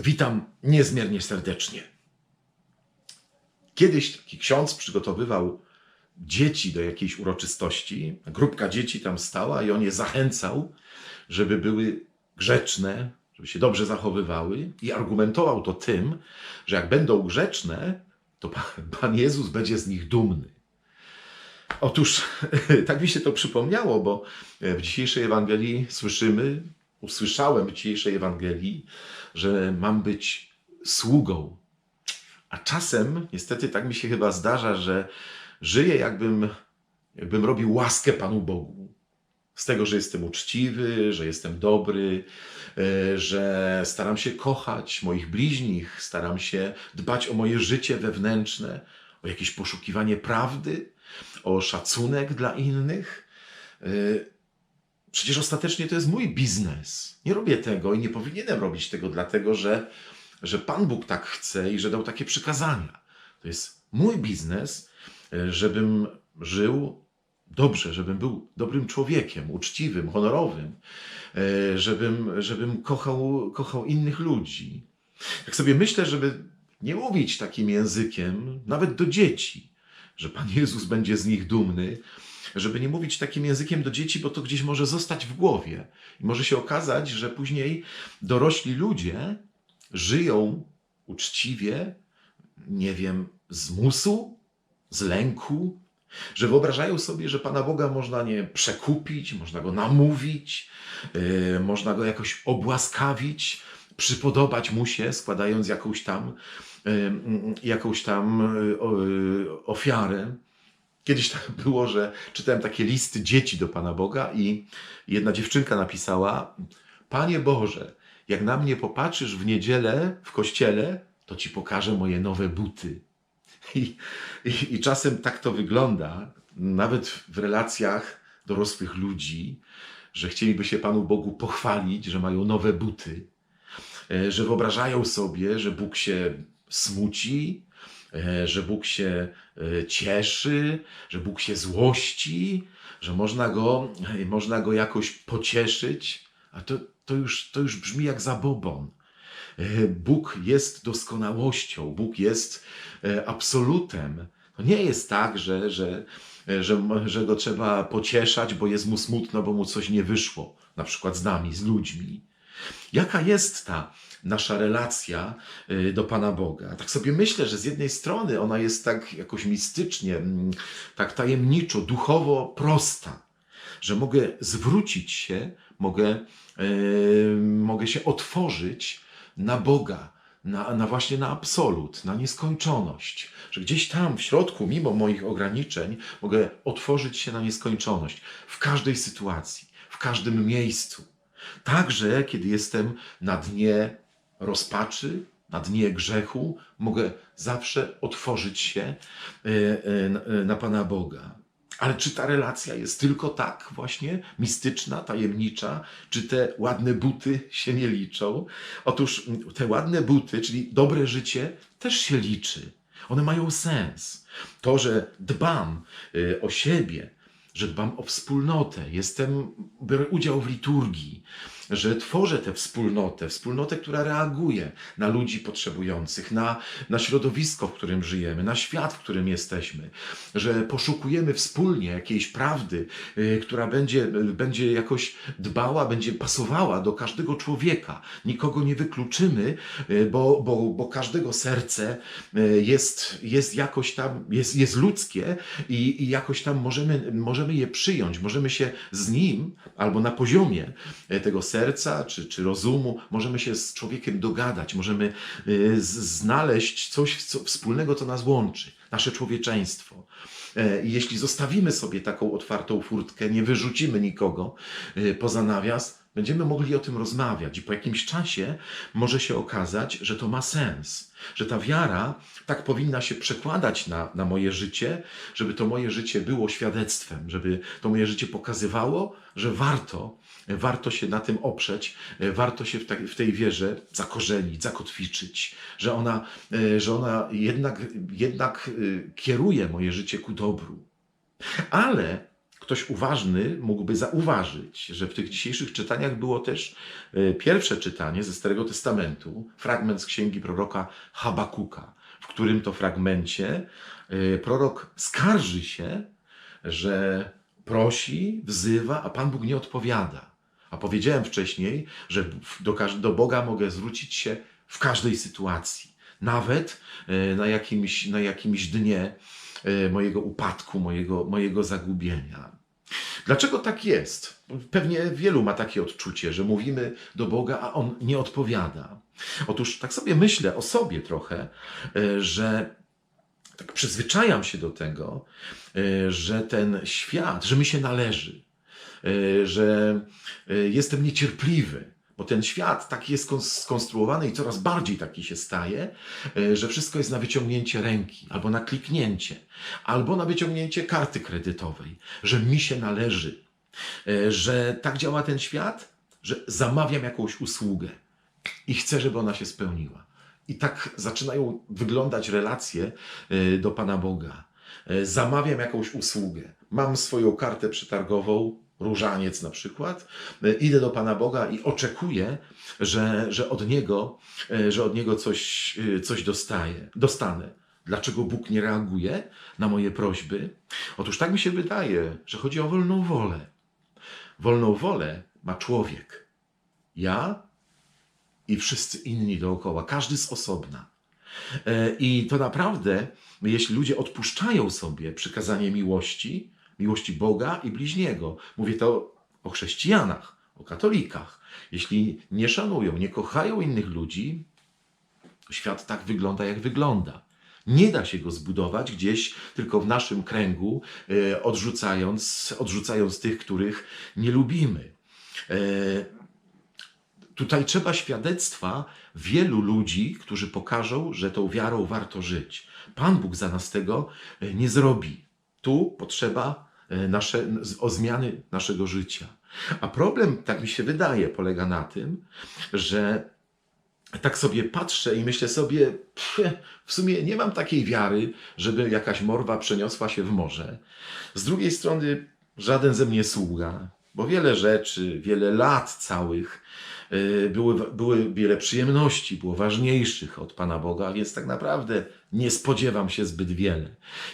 Witam niezmiernie serdecznie. Kiedyś taki ksiądz przygotowywał dzieci do jakiejś uroczystości. Grupka dzieci tam stała i on je zachęcał, żeby były grzeczne, żeby się dobrze zachowywały i argumentował to tym, że jak będą grzeczne, to Pan- Jezus będzie z nich dumny. Otóż tak mi się to przypomniało, bo w dzisiejszej Ewangelii słyszymy, usłyszałem w dzisiejszej Ewangelii, że mam być sługą. A czasem, niestety, tak mi się chyba zdarza, że żyję, jakbym, jakbym robił łaskę Panu Bogu. Z tego, że jestem uczciwy, że jestem dobry, e, że staram się kochać moich bliźnich, staram się dbać o moje życie wewnętrzne, o jakieś poszukiwanie prawdy, o szacunek dla innych. Przecież ostatecznie to jest mój biznes. Nie robię tego i nie powinienem robić tego, dlatego że, że Pan Bóg tak chce i że dał takie przykazania. To jest mój biznes, e, żebym żył dobrze, żebym był dobrym człowiekiem, uczciwym, honorowym, e, żebym, żebym kochał, kochał innych ludzi. Tak sobie myślę, żeby nie mówić takim językiem, nawet do dzieci, że Pan Jezus będzie z nich dumny, żeby nie mówić takim językiem do dzieci, bo to gdzieś może zostać w głowie. I może się okazać, że później dorośli ludzie żyją uczciwie, nie wiem, z musu, z lęku, że wyobrażają sobie, że Pana Boga można nie przekupić, można go namówić, yy, można go jakoś obłaskawić, przypodobać mu się, składając jakąś tam, yy, jakąś tam yy, ofiarę. Kiedyś tak było, że czytałem takie listy dzieci do Pana Boga i jedna dziewczynka napisała: Panie Boże, jak na mnie popatrzysz w niedzielę w kościele, to ci pokażę moje nowe buty. I, i, I czasem tak to wygląda, nawet w relacjach dorosłych ludzi, że chcieliby się Panu Bogu pochwalić, że mają nowe buty, e, że wyobrażają sobie, że Bóg się smuci, że Bóg się e, cieszy, że Bóg się złości, że można go, e, można go jakoś pocieszyć, a to, to, już, to już brzmi jak zabobon. E, Bóg jest doskonałością, Bóg jest e, absolutem. To nie jest tak, że, że, e, że, że go trzeba pocieszać, bo jest mu smutno, bo mu coś nie wyszło, na przykład z nami, z ludźmi. Jaka jest ta nasza relacja y, do Pana Boga? Tak sobie myślę, że z jednej strony ona jest tak jakoś mistycznie, mm, tak tajemniczo, duchowo prosta, że mogę zwrócić się, mogę, y, mogę się otworzyć na Boga, na, na właśnie na absolut, na nieskończoność. Że gdzieś tam w środku, mimo moich ograniczeń, mogę otworzyć się na nieskończoność w każdej sytuacji, w każdym miejscu. Także kiedy jestem na dnie rozpaczy, na dnie grzechu, mogę zawsze otworzyć się e, e, na- e, na Pana Boga. Ale czy ta relacja jest tylko tak właśnie mistyczna, tajemnicza? Czy te ładne buty się nie liczą? Otóż te ładne buty, czyli dobre życie, też się liczy. One mają sens. To, że dbam y, o siebie, że dbam o wspólnotę, jestem, biorę udział w liturgii, że tworzę tę wspólnotę, wspólnotę, która reaguje na ludzi potrzebujących, na, na środowisko, w którym żyjemy, na świat, w którym jesteśmy, że poszukujemy wspólnie jakiejś prawdy, y, która będzie, będzie jakoś dbała, będzie pasowała do każdego człowieka. Nikogo nie wykluczymy, y, bo, bo, bo każdego serce y, jest, jest jakoś tam, jest, jest ludzkie i, i jakoś tam możemy, możemy je przyjąć, możemy się z nim albo na poziomie tego serca czy, czy rozumu, możemy się z człowiekiem dogadać, możemy y, znaleźć coś co, wspólnego, co nas łączy, nasze człowieczeństwo. E, jeśli zostawimy sobie taką otwartą furtkę, nie wyrzucimy nikogo y, poza nawias, będziemy mogli o tym rozmawiać i po jakimś czasie może się okazać, że to ma sens, że ta wiara tak powinna się przekładać na, na moje życie, żeby to moje życie było świadectwem, żeby to moje życie pokazywało, że warto, warto się na tym oprzeć, warto się w, tak, w tej wierze zakorzenić, zakotwiczyć, że ona, e, że ona jednak, jednak e, kieruje moje życie ku dobru. Ale ktoś uważny mógłby zauważyć, że w tych dzisiejszych czytaniach było też e, pierwsze czytanie ze Starego Testamentu, fragment z księgi proroka Habakuka, w którym to fragmencie e, prorok skarży się, że prosi, wzywa, a Pan Bóg nie odpowiada. A powiedziałem wcześniej, że do, do Boga mogę zwrócić się w każdej sytuacji, nawet e, na jakimś, na jakimś dnie mojego upadku, mojego, mojego zagubienia. Dlaczego tak jest? Pewnie wielu ma takie odczucie, że mówimy do Boga, a On nie odpowiada. Otóż tak sobie myślę o sobie trochę, e, że tak przyzwyczajam się do tego, e, że ten świat, że mi się należy, e, że jestem niecierpliwy, bo ten świat tak jest skon- skonstruowany i coraz bardziej taki się staje, e, że wszystko jest na wyciągnięcie ręki, albo na kliknięcie, albo na wyciągnięcie karty kredytowej, że mi się należy, e, że tak działa ten świat, że zamawiam jakąś usługę i chcę, żeby ona się spełniła. I tak zaczynają wyglądać relacje e, do Pana Boga. Zamawiam jakąś usługę. Mam swoją kartę przetargową, różaniec na przykład. E, Idę do Pana Boga i oczekuję, że, że od Niego, e, że od Niego coś, e, coś dostaję, dostanę. Dlaczego Bóg nie reaguje na moje prośby? Otóż tak mi się wydaje, że chodzi o wolną wolę. Wolną wolę ma człowiek. Ja i wszyscy inni dookoła, każdy z osobna. I to naprawdę, jeśli ludzie odpuszczają sobie przykazanie miłości, miłości Boga i bliźniego, mówię to o chrześcijanach, o katolikach, jeśli nie szanują, nie kochają innych ludzi, świat tak wygląda, jak wygląda. Nie da się go zbudować gdzieś tylko w naszym kręgu, e, odrzucając, odrzucając tych, których nie lubimy. E, Tutaj trzeba świadectwa wielu ludzi, którzy pokażą, że tą wiarą warto żyć. Pan Bóg za nas tego e, nie zrobi. Tu potrzeba nasze, o zmiany naszego życia. A problem, tak mi się wydaje, polega na tym, że tak sobie patrzę i myślę sobie, pff, w sumie nie mam takiej wiary, żeby jakaś morwa przeniosła się w morze. Z drugiej strony, żaden ze mnie sługa, bo wiele rzeczy, wiele lat całych były, były wiele przyjemności, było ważniejszych od Pana Boga, więc tak naprawdę nie spodziewam się zbyt wiele.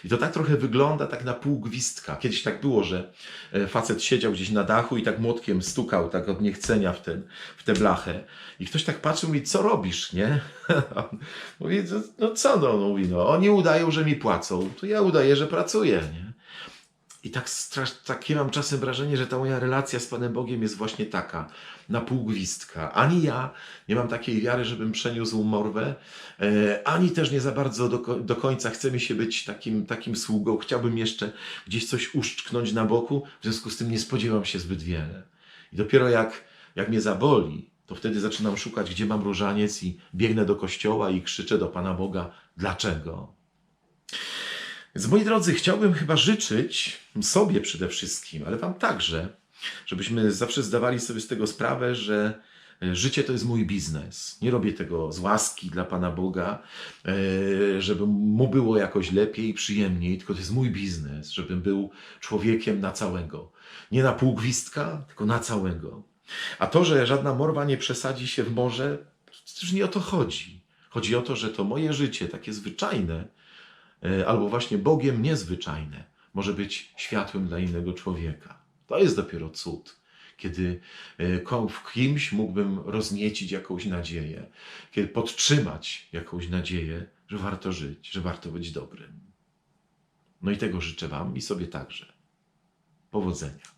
I to tak trochę wygląda tak na pół gwizdka. Kiedyś tak było, że e, facet siedział gdzieś na dachu i tak młotkiem stukał tak od niechcenia w, ten, w tę blachę. I ktoś tak patrzył i mówi, co robisz, nie? mówi, no, no co no, mówi, no, oni udają, że mi płacą, to ja udaję, że pracuję, nie? I tak strasz, takie mam czasem wrażenie, że ta moja relacja z Panem Bogiem jest właśnie taka, na pół gwizdka. Ani ja nie mam takiej wiary, żebym przeniósł morwę, e, ani też nie za bardzo do, do końca chce mi się być takim, takim sługą. Chciałbym jeszcze gdzieś coś uszczknąć na boku, w związku z tym nie spodziewam się zbyt wiele. I dopiero jak, jak mnie zaboli, to wtedy zaczynam szukać, gdzie mam różaniec i biegnę do kościoła i krzyczę do Pana Boga, dlaczego? Więc moi drodzy, chciałbym chyba życzyć sobie przede wszystkim, ale Wam także, żebyśmy zawsze zdawali sobie z tego sprawę, że e, życie to jest mój biznes. Nie robię tego z łaski dla Pana Boga, e, żeby mu było jakoś lepiej, przyjemniej, tylko to jest mój biznes, żebym był człowiekiem na całego. Nie na pół gwizdka, tylko na całego. A to, że żadna morwa nie przesadzi się w morze, przecież nie o to chodzi. Chodzi o to, że to moje życie, takie zwyczajne, albo właśnie Bogiem niezwyczajne, może być światłem dla innego człowieka. To jest dopiero cud, kiedy e, w kimś mógłbym rozniecić jakąś nadzieję, kiedy podtrzymać jakąś nadzieję, że warto żyć, że warto być dobrym. No i tego życzę Wam i sobie także. Powodzenia.